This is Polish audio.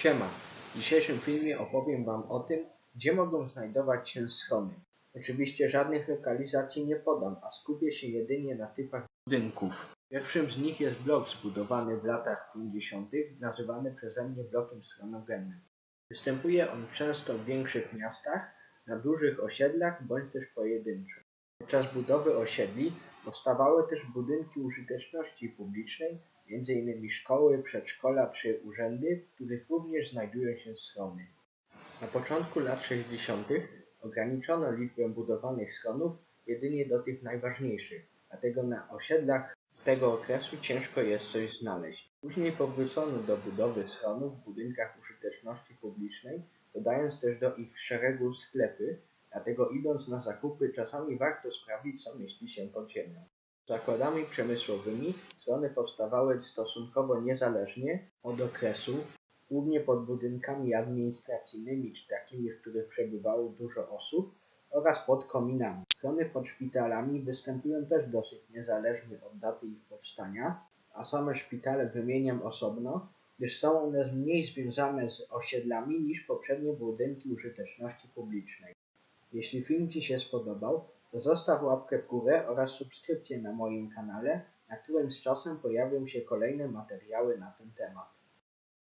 Siema. W dzisiejszym filmie opowiem Wam o tym, gdzie mogą znajdować się schody. Oczywiście żadnych lokalizacji nie podam, a skupię się jedynie na typach budynków. Pierwszym z nich jest blok zbudowany w latach 50., nazywany przeze mnie blokiem schronogennym. Występuje on często w większych miastach, na dużych osiedlach bądź też pojedynczo. Podczas budowy osiedli powstawały też budynki użyteczności publicznej, m.in. szkoły, przedszkola czy urzędy, w których również znajdują się schrony. Na początku lat 60. ograniczono liczbę budowanych schronów jedynie do tych najważniejszych, dlatego na osiedlach z tego okresu ciężko jest coś znaleźć. Później powrócono do budowy schronów w budynkach użyteczności publicznej, dodając też do ich szeregu sklepy, dlatego idąc na zakupy czasami warto sprawdzić co mieści się pod ziemią. Zakładami przemysłowymi schrony powstawały stosunkowo niezależnie od okresu, głównie pod budynkami administracyjnymi czy takimi, w których przebywało dużo osób oraz pod kominami. Schrony pod szpitalami występują też dosyć niezależnie od daty ich powstania, a same szpitale wymieniam osobno, gdyż są one mniej związane z osiedlami niż poprzednie budynki użyteczności publicznej. Jeśli film Ci się spodobał, to zostaw łapkę w górę oraz subskrypcję na moim kanale, na którym z czasem pojawią się kolejne materiały na ten temat.